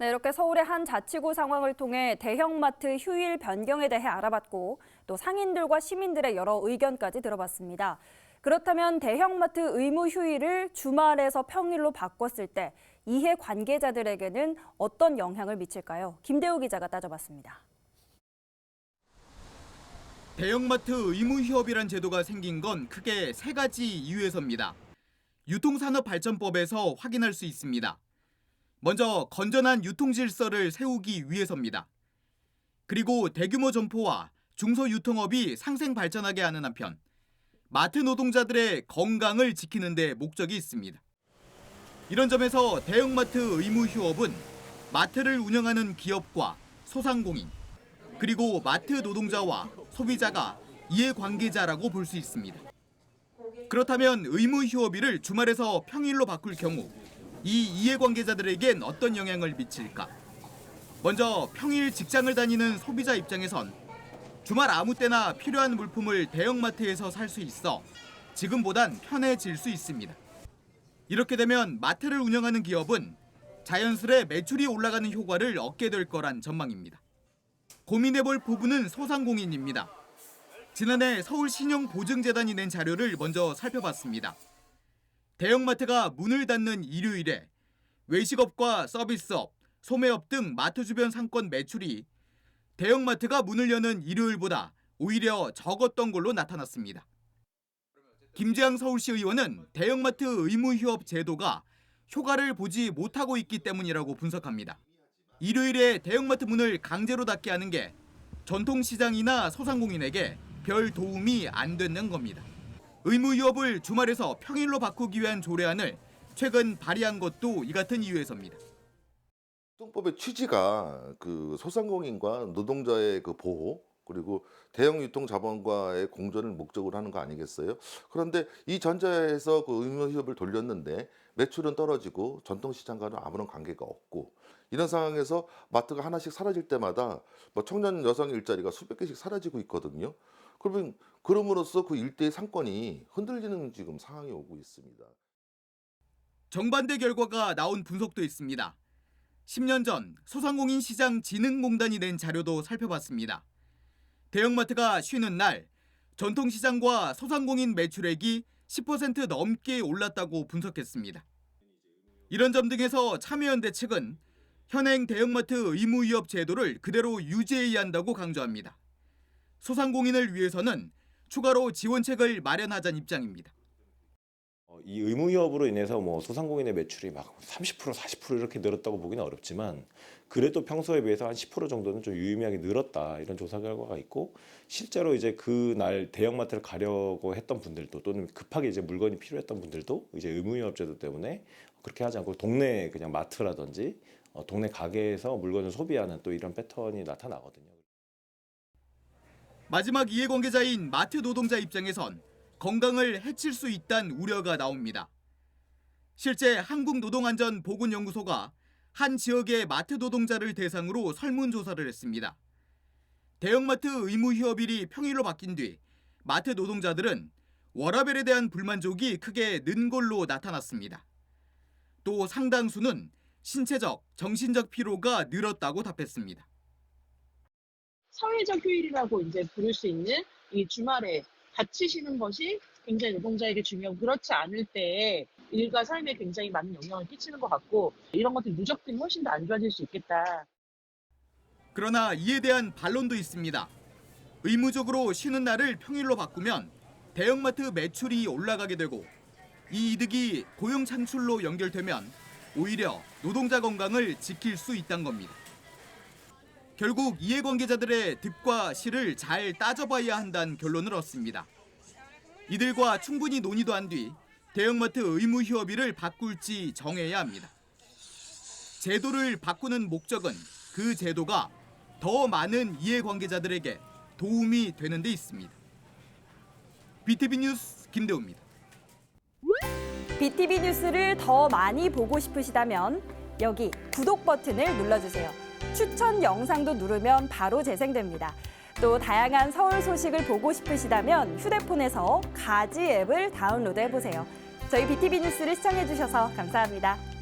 네, 이렇게 서울의 한 자치구 상황을 통해 대형마트 휴일 변경에 대해 알아봤고 또 상인들과 시민들의 여러 의견까지 들어봤습니다. 그렇다면 대형마트 의무 휴일을 주말에서 평일로 바꿨을 때 이해 관계자들에게는 어떤 영향을 미칠까요? 김대우 기자가 따져봤습니다. 대형마트 의무 휴업이란 제도가 생긴 건 크게 세 가지 이유에서입니다. 유통산업발전법에서 확인할 수 있습니다. 먼저 건전한 유통 질서를 세우기 위해서입니다. 그리고 대규모 점포와 중소유통업이 상생 발전하게 하는 한편 마트 노동자들의 건강을 지키는 데 목적이 있습니다. 이런 점에서 대형마트 의무 휴업은 마트를 운영하는 기업과 소상공인 그리고 마트 노동자와 소비자가 이해관계자라고 볼 수 있습니다. 그렇다면 의무 휴업일을 주말에서 평일로 바꿀 경우 이 이해관계자들에겐 어떤 영향을 미칠까? 먼저 평일 직장을 다니는 소비자 입장에선 주말 아무 때나 필요한 물품을 대형마트에서 살 수 있어 지금보단 편해질 수 있습니다. 이렇게 되면 마트를 운영하는 기업은 자연스레 매출이 올라가는 효과를 얻게 될 거란 전망입니다. 고민해볼 부분은 소상공인입니다. 지난해 서울 신용보증재단이 낸 자료를 먼저 살펴봤습니다. 대형마트가 문을 닫는 일요일에 외식업과 서비스업, 소매업 등 마트 주변 상권 매출이 대형마트가 문을 여는 일요일보다 오히려 적었던 걸로 나타났습니다. 김재양 서울시 의원은 대형마트 의무 휴업 제도가 효과를 보지 못하고 있기 때문이라고 분석합니다. 일요일에 대형마트 문을 강제로 닫게 하는 게 전통시장이나 소상공인에게 별 도움이 안 되는 겁니다. 의무 휴업을 주말에서 평일로 바꾸기 위한 조례안을 최근 발의한 것도 이 같은 이유에서입니다. 유통법의 취지가 그 소상공인과 노동자의 그 보호 그리고 대형 유통 자본과의 공존을 목적으로 하는 거 아니겠어요? 그런데 이 전자에서 그 의무 휴업을 돌렸는데 매출은 떨어지고 전통 시장과는 아무런 관계가 없고 이런 상황에서 마트가 하나씩 사라질 때마다 뭐 청년 여성 일자리가 수백 개씩 사라지고 있거든요. 그러면 그럼으로써 그 일대의 상권이 흔들리는 지금 상황이 오고 있습니다. 정반대 결과가 나온 분석도 있습니다. 10년 전 소상공인 시장 진흥공단이 낸 자료도 살펴봤습니다. 대형마트가 쉬는 날 전통시장과 소상공인 매출액이 10% 넘게 올랐다고 분석했습니다. 이런 점 등에서 참여연대 측은 현행 대형마트 의무위업 제도를 그대로 유지해야 한다고 강조합니다. 소상공인을 위해서는 추가로 지원책을 마련하자는 입장입니다. 어, 이 의무휴업으로 인해서 뭐 소상공인의 매출이 막 30% 40% 이렇게 늘었다고 보기는 어렵지만 그래도 평소에 비해서 한 10% 정도는 좀 유의미하게 늘었다 이런 조사 결과가 있고 실제로 이제 그날 대형마트를 가려고 했던 분들도 또는 급하게 이제 물건이 필요했던 분들도 이제 의무휴업 제도 때문에 그렇게 하지 않고 동네 그냥 마트라든지 어, 동네 가게에서 물건을 소비하는 또 이런 패턴이 나타나거든요. 마지막 이해관계자인 마트 노동자 입장에선 건강을 해칠 수 있다는 우려가 나옵니다. 실제 한국노동안전보건연구소가 한 지역의 마트 노동자를 대상으로 설문조사를 했습니다. 대형마트 의무 휴업일이 평일로 바뀐 뒤 마트 노동자들은 워라벨에 대한 불만족이 크게 는 걸로 나타났습니다. 또 상당수는 신체적, 정신적 피로가 늘었다고 답했습니다. 사회적 휴일이라고 이제 부를 수 있는 이 주말에 쉬는 것이 굉장히 노동자에게 중요하고 그렇지 않을 때 일과 삶에 굉장히 많은 영향을 끼치는 것 같고 이런 것들 누적되면 훨씬 더 안 좋아질 수 있겠다. 그러나 이에 대한 반론도 있습니다. 의무적으로 쉬는 날을 평일로 바꾸면 대형마트 매출이 올라가게 되고 이 이득이 고용 창출로 연결되면 오히려 노동자 건강을 지킬 수 있다는 겁니다. 결국 이해관계자들의 득과 실을 잘 따져봐야 한다는 결론을 얻습니다. 이들과 충분히 논의도 한 뒤 대형마트 의무 휴업일을 바꿀지 정해야 합니다. 제도를 바꾸는 목적은 그 제도가 더 많은 이해관계자들에게 도움이 되는 데 있습니다. BTV 뉴스 김대우입니다. BTV 뉴스를 더 많이 보고 싶으시다면 여기 구독 버튼을 눌러주세요. 추천 영상도 누르면 바로 재생됩니다. 또 다양한 서울 소식을 보고 싶으시다면 휴대폰에서 가지 앱을 다운로드 해보세요. 저희 BTV 뉴스를 시청해주셔서 감사합니다.